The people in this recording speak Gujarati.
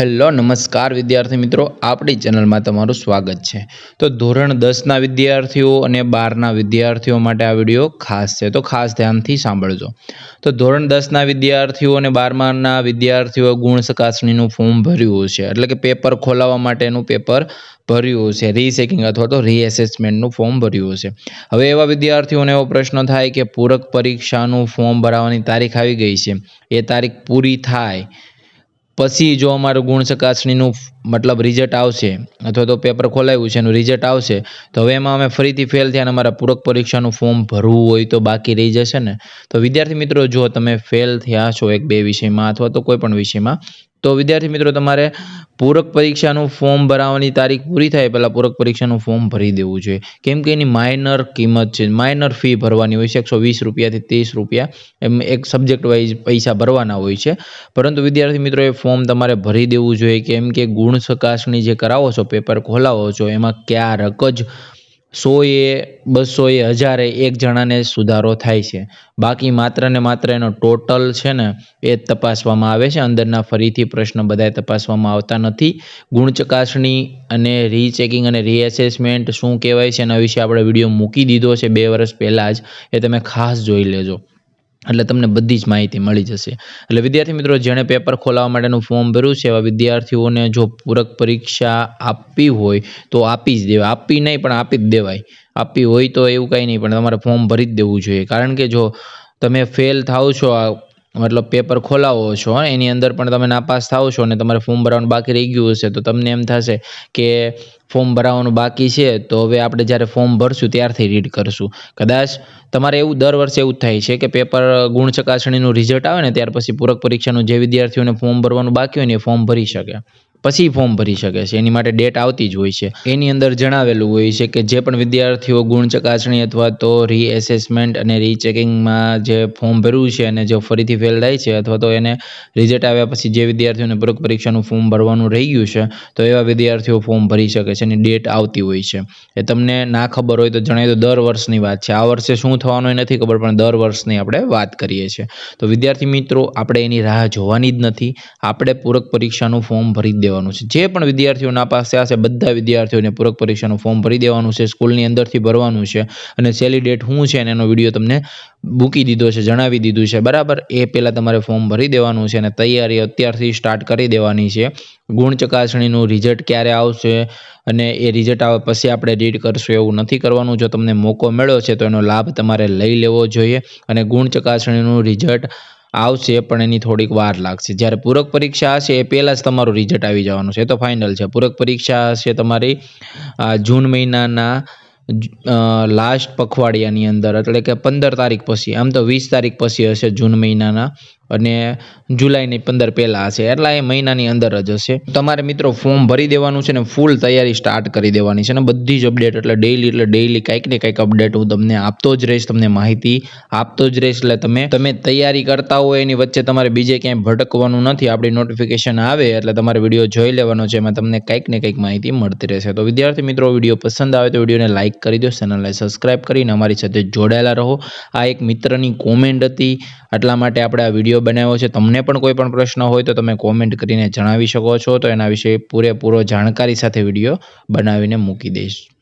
હેલો, નમસ્કાર વિદ્યાર્થી મિત્રો. આપણી ચેનલમાં તમારું સ્વાગત છે. તો ધોરણ દસના વિદ્યાર્થીઓ અને બારના વિદ્યાર્થીઓ માટે આ વીડિયો ખાસ છે. તો ખાસ ધ્યાનથી સાંભળજો. તો ધોરણ દસના વિદ્યાર્થીઓ અને બારમાના વિદ્યાર્થીઓ ગુણ ચકાસણીનું ફોર્મ ભર્યું છે. એટલે કે પેપર ખોલાવવા માટેનું પેપર ભર્યું છે. રીસેકિંગ અથવા તો રીએસેસમેન્ટનું ફોર્મ ભર્યું છે. હવે એવા વિદ્યાર્થીઓને એવો પ્રશ્ન થાય કે પૂરક પરીક્ષાનું ફોર્મ ભરાવાની તારીખ આવી ગઈ છે. એ તારીખ પૂરી થાય પછી જો અમારું ગુણ ચકાસણીનું મતલબ રિઝલ્ટ આવશે, અથવા તો પેપર ખોલાવ્યું છે, એનું રિઝલ્ટ આવશે, તો હવે એમાં અમે ફરીથી ફેલ થયા અને અમારા પૂરક પરીક્ષાનું ફોર્મ ભરવું હોય તો બાકી રહી જશે ને? તો વિદ્યાર્થી મિત્રો, જો તમે ફેલ થયા છો એક બે વિષયમાં અથવા તો કોઈ પણ વિષયમાં તો વિદ્યાર્થી મિત્રો, તમારે પૂરક પરીક્ષાનું ફોર્મ ભરાવાની તારીખ પૂરી થાય, પહેલાં પૂરક પરીક્ષાનું ફોર્મ ભરી દેવું જોઈએ. કેમ કે એની માઇનર કિંમત છે માઇનર ફી ભરવાની હોય છે, એકસો વીસ રૂપિયાથી ત્રીસ રૂપિયા એમ એક સબ્જેક્ટ વાઇઝ પૈસા ભરવાના હોય છે. પરંતુ વિદ્યાર્થી મિત્રો, એ ફોર્મ તમારે ભરી દેવું જોઈએ, કેમ કે ગુણ ચકાસણી જે કરાવો છો પેપર ખોલાવો છો, એમાં ક્યારેક જ સોએ, બસોએ હજારે એક જણાને સુધારો થાય છે. બાકી માત્ર ને માત્ર એનો ટોટલ છે ને, એ તપાસવામાં આવે છે. અંદરના ફરીથી પ્રશ્ન બધાય તપાસવામાં આવતા નથી. ગુણ ચકાસણી અને રીચેકિંગ અને રીએસેસમેન્ટ શું કહેવાય છે એના વિશે આપણે વીડિયો મૂકી દીધો છે બે વર્ષ પહેલાં જ. એ તમે ખાસ જોઈ લેજો. એટલે તમને બધી જ માહિતી મળી જશે. એટલે વિદ્યાર્થી મિત્રો, જેણે પેપર ખોલાવવા માટેનું ફોર્મ ભર્યું છે, એવા વિદ્યાર્થીઓને જો પૂરક પરીક્ષા આપવી હોય, તો આપી જ દેવાય. આપવી નહીં, પણ આપી જ દેવાય. આપવી હોય તો એવું કંઈ નહીં, પણ તમારે ફોર્મ ભરી જ દેવું જોઈએ. કારણ કે જો તમે ફેલ થાવ છો, આ મતલબ પેપર ખોલાવો છો એની અંદર પણ તમે નાપાસ થાવ છો અને તમારે ફોર્મ ભરવાનું બાકી રહી ગયું હશે, તો તમને એમ થશે કે ફોર્મ ભરાવાનું બાકી છે, તો હવે આપણે જ્યારે ફોર્મ ભરશું ત્યારથી રીડ કરશું. કદાચ તમારે એવું દર વર્ષે એવું થાય છે કે પેપર ગુણ ચકાસણીનું રિઝલ્ટ આવે ને ત્યાર પછી પૂરક પરીક્ષાનું જે વિદ્યાર્થીઓને ફોર્મ ભરવાનું બાકી હોય ને એ ફોર્મ ભરી શકે. પછી ફોર્મ ભરી શકે છે. એની માટે ડેટ આવતી જ હોય છે. એની અંદર જણાવેલું હોય છે કે જે પણ વિદ્યાર્થીઓ ગુણ ચકાસણી અથવા તો રીએસેસમેન્ટ અને રીચેકિંગમાં જે ફોર્મ ભર્યું છે અને જો ફરીથી ફેલ થાય છે અથવા તો એને રિઝલ્ટ આવ્યા પછી જે વિદ્યાર્થીઓને પૂરક પરીક્ષાનું ફોર્મ ભરવાનું રહી ગયું છે, તો એવા વિદ્યાર્થીઓ ફોર્મ ભરી શકે છે એની ડેટ આવતી હોય છે. એ તમને ના ખબર હોય તો જણાવી દો દર વર્ષની વાત છે. આ વર્ષે શું થવાનું નથી ખબર, પણ દર વર્ષની આપણે વાત કરીએ છીએ. તો વિદ્યાર્થી મિત્રો, આપણે એની રાહ જોવાની જ નથી. આપણે પૂરક પરીક્ષાનું ફોર્મ ભરી જ દેવાનું છે. જે પણ વિદ્યાર્થીઓ નાપાસ થયા છે બધા વિદ્યાર્થીઓને પૂરક પરીક્ષાનું ફોર્મ ભરી દેવાનું છે સ્કૂલની અંદરથી ભરવાનું છે અને છેલ્લી ડેટ શું છે અને એનો વીડિયો તમને મૂકી દીધો છે, જણાવી દીધું છે. બરાબર? એ પહેલાં તમારે ફોર્મ ભરી દેવાનું છે અને તૈયારી અત્યારથી સ્ટાર્ટ કરી દેવાની છે. ગુણ ચકાસણીનું રિઝલ્ટ ક્યારે આવશે અને એ રિઝલ્ટ આવે પછી આપણે રીડ કરશું એવું નથી કરવાનું. જો તમને મોકો મળ્યો છે તો એનો લાભ તમારે લઈ લેવો જોઈએ અને ગુણ ચકાસણીનું રિઝલ્ટ આવશે પણ એની થોડીક વાર લાગશે. જ્યારે પૂરક પરીક્ષા હશે એ પહેલાં જ તમારું રિઝલ્ટ આવી જવાનું છે. એ તો ફાઇનલ છે. પૂરક પરીક્ષા હશે તમારી જૂન મહિનાના લાસ્ટ પખવાડિયાની અંદર. એટલે કે પંદર તારીખ પછી. આમ તો વીસ તારીખ પછી હશે જૂન મહિનાના અને જુલાઈની પંદર પહેલાં હશે. એટલા એ મહિનાની અંદર જ હશે. તમારે મિત્રો ફોર્મ ભરી દેવાનું છે ને ફૂલ તૈયારી સ્ટાર્ટ કરી દેવાની છે ને બધી જ અપડેટ એટલે ડેઈલી એટલે ડેઈલી કંઈક ને કંઈક અપડેટ હું તમને આપતો જ રહીશ, તમને માહિતી આપતો જ રહીશ. એટલે તમે તમે તૈયારી કરતા હોય એની વચ્ચે તમારે બીજે ક્યાંય ભટકવાનું નથી. આપણી નોટિફિકેશન આવે એટલે તમારે વીડિયો જોઈ લેવાનો છે, એમાં તમને કંઈક ને કંઈક માહિતી મળતી રહેશે. તો વિદ્યાર્થી મિત્રો વીડિયો પસંદ આવે તો વિડીયોને લાઇક કરી દો ચેનલને સબસ્ક્રાઈબ કરીને અમારી સાથે જોડાયેલા રહો. આ એક મિત્રની કોમેન્ટ હતી. એટલા માટે આપણે આ વીડિયો બનાવ્યો છે. તમને પણ કોઈ પણ પ્રશ્ન હોય તો તમે કોમેન્ટ કરીને જણાવી શકો છો. તો એના વિશે પૂરેપૂરો જાણકારી સાથે વીડિયો બનાવીને મૂકી દઈશ.